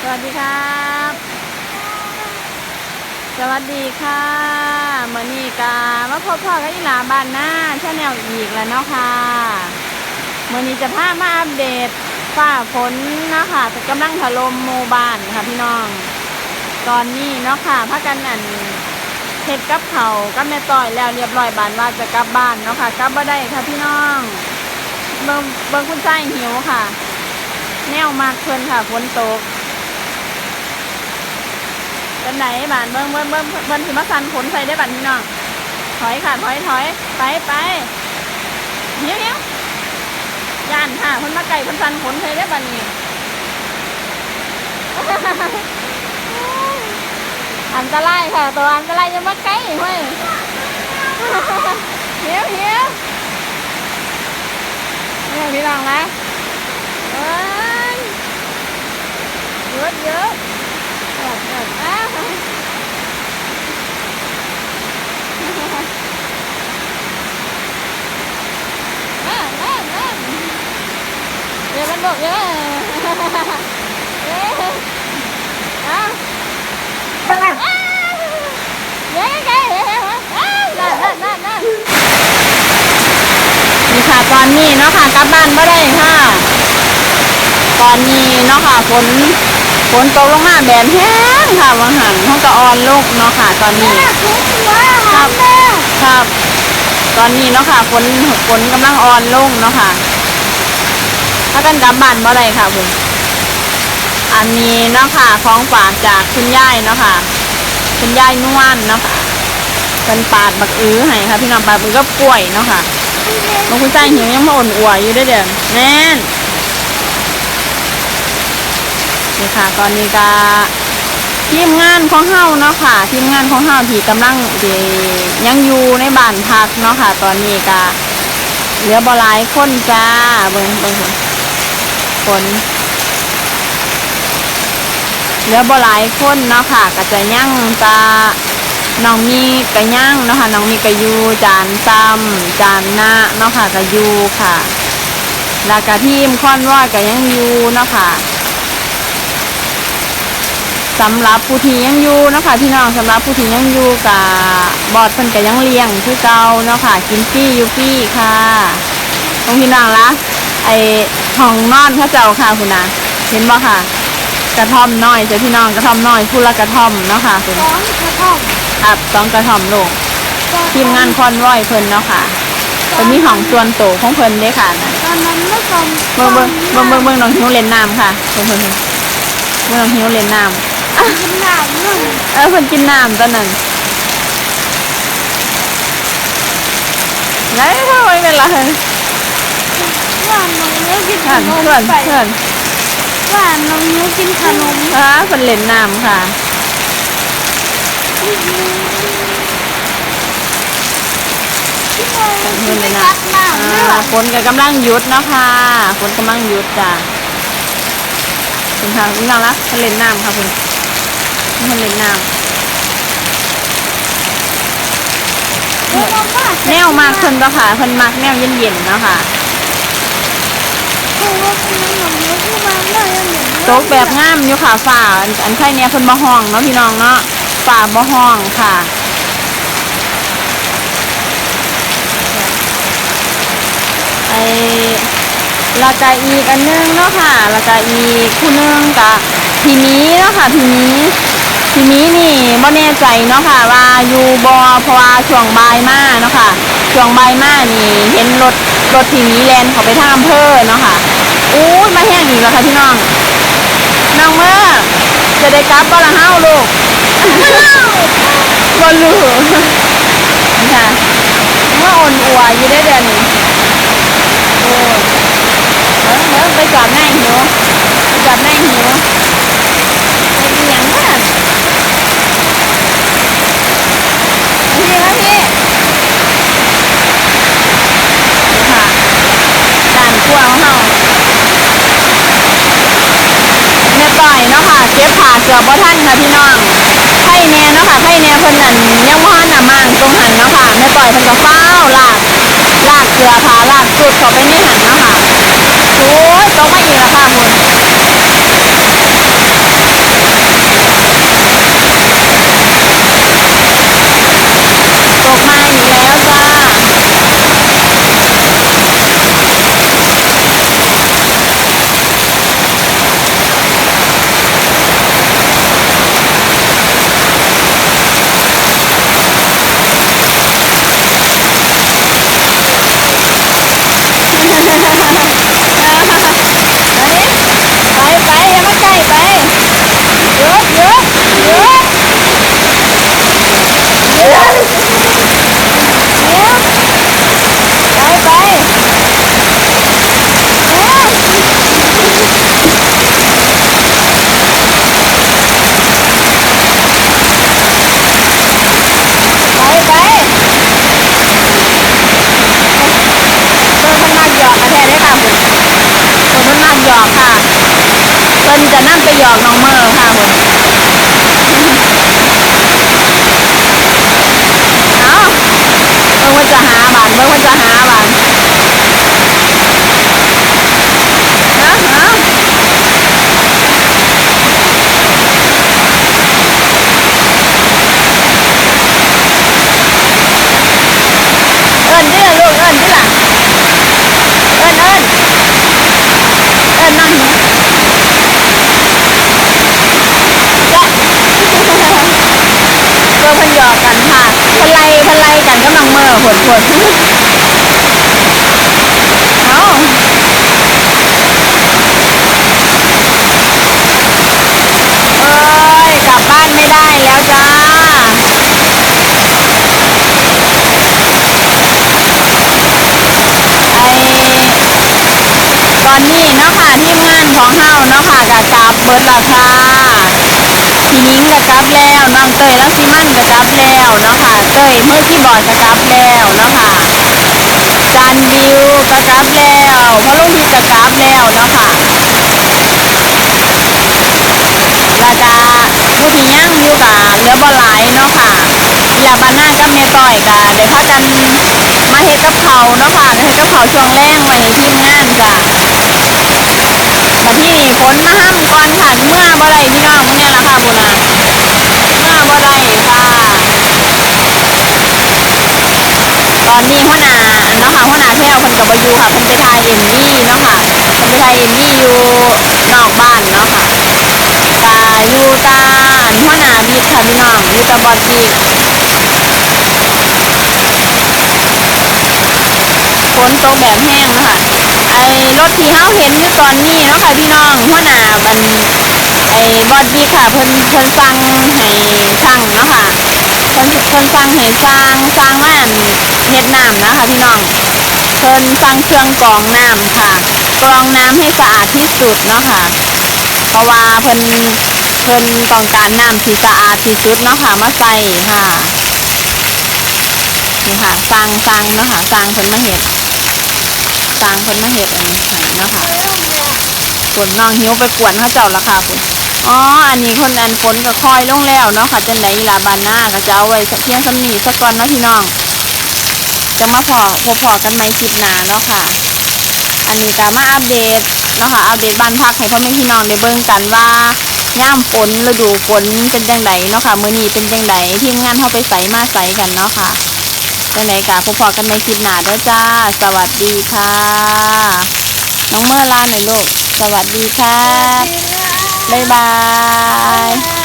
สวัสดีครับ สวัสดีค่ะมือนี้กามาพบพ่อกับอีหลาบ้านหน้าชาแนลอีกแล้วเนาะค่ะมือนี้จะพามาอัปเดตฝ้าฝนเนาะคะกำลังถล่มหมู่บ้านค่ะพี่น้อง ตอนนี้เนาะค่ะพากันอันเฮ็ดกับเขากับแม่ต้อยแล้วเรียบร้อยบานว่าจะกลับบ้านเนาะค่ะกลับบ่ได้ค่ะพี่น้องเบิ่งเบิ่งคุณใจหิวค่ะ แนวมากเพิ่นค่ะฝนตก เป็นไหนบ้านเบิ่งเบิ่งเบิ่งเบิ่งสิมาสั่นฝนใส่ได้บ้านพี่น้องถอยค่ะถอยถอยไปไปเหี้ยเหี้ยย่านค่ะเพิ่นมาไก่เพิ่นสั่นฝนใส่ได้บ้านนี้อันตรายค่ะ ตัวอันตรายยังมาใกล้เว้ยเหี้ยวเหี้ยวเนี่ยพี่น้องนะเยอะเยอะ เออเอออ้าวแม่แม่แม่เดี๋ยวมันบอกเยอะเอ๊ะอ้าวนี่ค่ะตอนนี้เนาะค่ะกลับบ้านไม่ได้ค่ะ ตอนนี้เนาะค่ะฝน ฝนตกลงมาแบนแห้งค่ะวังหันเขาก็อ่อนลงเนาะค่ะ ตอนนี้ครับครับตอนนี้เนาะค่ะฝนฝนกำลังอ่อนลงเนาะค่ะถ้ากันกลับบ้านบ่ได้ค่ะผมอันนี้เนาะค่ะของฝากจากคุณยายเนาะค่ะ คุณยายนวลเนาะค่ะเป็นปาดบักอื้อให้ค่ะพี่น้องปาดบักอื้อก็กล้วยเนาะค่ะบางคุณใจายหิวยังมาอ่อนอัวอยู่เด้อเด้อแน่น นี่ค่ะ ตอนนี้ก็ทีมงานของเฮาเนาะค่ะ ทีมงานของเฮาที่กำลังที่ยังอยู่ในบ้านพักเนาะค่ะ ตอนนี้ก็เหลือบ่หลายคนจ้าเบิ่งเบิ่งฝนเหลือบ่หลายคนเนาะค่ะ ก็จะยั่งตาน้องมีกะยั่งเนาะค่ะน้องมีกะยูจานซ้ำจานหน้าเนาะค่ะกะยูค่ะแล้วก็ทีมค่อนว่อยกะยังยูเนาะค่ะ สำหรับผู้ที่ยังอยู่เนาะค่ะพี่น้องสำหรับผู้ที่ยังอยู่กับบอดเพิ่นก็ยังเลี้ยงคือเก่าเนาะค่ะกินฟรีอยู่ฟรีค่ะของพี่น้องละไอห้องนอนพระเจ้าค่ะคุณนะเห็นบ่ค่ะ กระท่อมน้อยจ้ะพี่น้องกระท่อมน้อยผู้ละกระท่อมเนาะค่ะคุณสองกระท่อมครับสองกระท่อมลงทีมงานคอนร้อยเพิ่นเนาะค่ะเป็นมีห้องส่วนโตวของเพิ่นเด้ค่ะนะตอนนั้นไม่ชมเบิ่งเบิ่งเบิ่งเบิ่งเบิ่งน้องหิวเล่นน้ำค่ะเพิ่นเพิ่นเบิ่งน้องหิวเล่นน้ กินน้ำหนึ่งำเออเพิ่นกินน้ำตอนนั้นไหนทำไมเป็นไรว่าน้องนิ้วกินขเพื่อนนมเพื่อนไปเพื่อนว่าน้องนิ้วกินขนมอ่าเพิ่นเล่นน้ำค่ะที่มองเพิ่นกินเล่นตัน้ำกน้ำเลืออ่าดฝนก็กำลังหยุดเนาะค่ะฝนกำลังหยุดจ้ะคุณค่ะคุณน้องละเพิ่นเล่นน้ำค่ะคุณ เพิ่นเล่นน้ำเดี๋ยวเราว่าแนวมากเพิ่นก็ค่ะเพิ่นมักแนวเย็นๆเนาะค่ะคือว่าเป็นน้องนิ้วที่มาได้ยังเหมือนตกแบบงามอยู่ค่ะฝ่าอันอันใช่เนี่ยเพิ่นบ่ห้องเนาะพี่น้องเนาะฝ่าบ่ห้องค่ะไอ้แล้วก็อีกอันนึงเนาะค่ะแล้วก็อีกคู่นึงก็ทีนี้เนาะค่ะทีนี้ ทีนี้นี่บ่แน่ใจเนาะค่ะว่าอยู่บ่เพราะว่าช่วงบ่ายมาเนาะค่ะช่วงบ่ายมานี่เห็นรถรถทีนี้แลนเขาไปท่างอำเภอเนาะค่ะอู้มาแห้งอีกแล้วค่ะพี่น้องน้องเมื่อจะได้กลับบ่ละเฮาลูกบ่รู้ค่ะเมื่ออ่อนอัวอยู่ได้เดือนนี้โอ้เดี๋ยวเดี๋ยวไปจอดแน่หิวไปจอดแน่หิวไปอีหยังเมื่อพี่มาพี่นี่ค่ะด่านกลัวของเฮา แม่ต่อยเนาะค่ะเกือบบ่ทันค่ะพี่น้องไข่แน่เนาะค่ะไข่แน่เพิ่นนั่นยังบ่ทันน่ะมางตรงหันเนาะค่ะแม่ต่อยเพิ่นก็ฟ้าวลากลากเกลือผาลากจุดเข้าไปในหันเนาะค่ะโอ้ยตกมาอีกแล้วค่ะคุณ นั่นไปหยอกน้องเมอร์ค่ะคุณเอาเบิ่งว่าจะหาบานเบิ่งว่าจะหาบานเอาเอาเอิ้นดิล่ะลูกเอิ้นดิล่ะเอิ้นเอิ้นเอิ้นน้องหิว เจอเพันหยอกกันค่ะพันไล่พันไล่กันก็น้องเม อร์ผลผลเอาเอ้ย กลับบ้านไม่ได้แล้วจ้า ไอตอนนี้เนาะค่ะทีมงานของเฮาเนาะค่ะกะกลับเบิดราคา นิ้งก็กลับแล้วน้องเตยแล้วซิมันก็กลับแล้วเนาะค่ะเตยมือคีย์บอร์ดก็กลับแล้วเนาะค่ะจานบิวก็กลับแล้วพอลุงพีก็กลับแล้วเนาะค่ะแล้วก็ผู้ที่ยังอยู่ก็เหลือบ่หลายเนาะค่ะอีหลาบาน่ากับแม่ต้อยก็ได้พากันมาเฮ็ดกับเขาเนาะค่ะเฮ็ดกับเขาช่วงแรงมาให้ทีมงานจ้ะบัด นี้ฝนมาห้ามก่อนค่ะเมื่อบ่ได้พี่น้องเนี่ยละค่ะบุญนะเมื่อบ่ได้ค่ะ ตอนนี้หัวหน้าเนาะค่ะหัวหน้าแพรวเพิ่นก็บ่อยู่ค่ะเพิ่นไปถ่าย MV เนาะค่ะเพิ่นไปถ่าย MV อยู่นอกบ้านเนาะค่ะก็อยู่ตาหัวหน้าบิ๊กค่ะพี่น้องอยู่ตาบอดบิ๊กฝนตกแบบแห้งเนาะค่ะ ไอ้รถที่เฮาเห็นอยู่ตอนนี้เนาะค่ะพี่น้องหัวหน้ามันไอ้บอดบี้ค่ะเพิ่นเพิ่นสั่งให้ช่งเนาะค่ะเพิ่นเพิ่นสั่งให้สร้างสร้างมานเฮ็ดน้ำนะคะพี่น้องเพิ่นสั่งเครื่องกรองน้ำค่ะ กรองน้ำให้สะอาดที่สุดเนาะค่ะเพราะว่าเพิ่นเพิ่นต้องการน้ำที่สะอาดที่สุดเนาะค่ะมาใส่ค่ะนี่ค่ะสร้างสร้างเนาะค่ะสร้างเพิ่นมาเฮ็ดสร้างเพิ่นมาเฮ็ด นนี้ให้เนาะค่ะฝนน้องหิวไปกวนเขาเจ้าละค่ะฝนอ๋อ อันนี้คนอันฝนก็คอยลงแล้วเนาะค่ะจังไดอีหลาบานหน้าก็จะเอาไว้เพียงสำนีสักก่อนเนาะพี่น้อง จะมาพอพอพอกันไหมคลิปหน้าเนาะค่ะ อันนี้ก็มาอัปเดตเนาะค่ะ อัปเดตบ้านพักให้พ่อแม่พี่น้องได้เบิ่งกันว่าย่ามฝนฤดูฝนเป็นจังไดเนาะค่ะ มื้อนี้เป็นจังไดทีมงานเฮาไปใส่มาใส่กันเนาะค่ะ จังไหนกะพบพอกันในคลิปหน้าด้วยจ้า สวัสดีค่ะ น้องเมื่อลาหน่อยลูก สวัสดีค่ะบบ๊ายบาย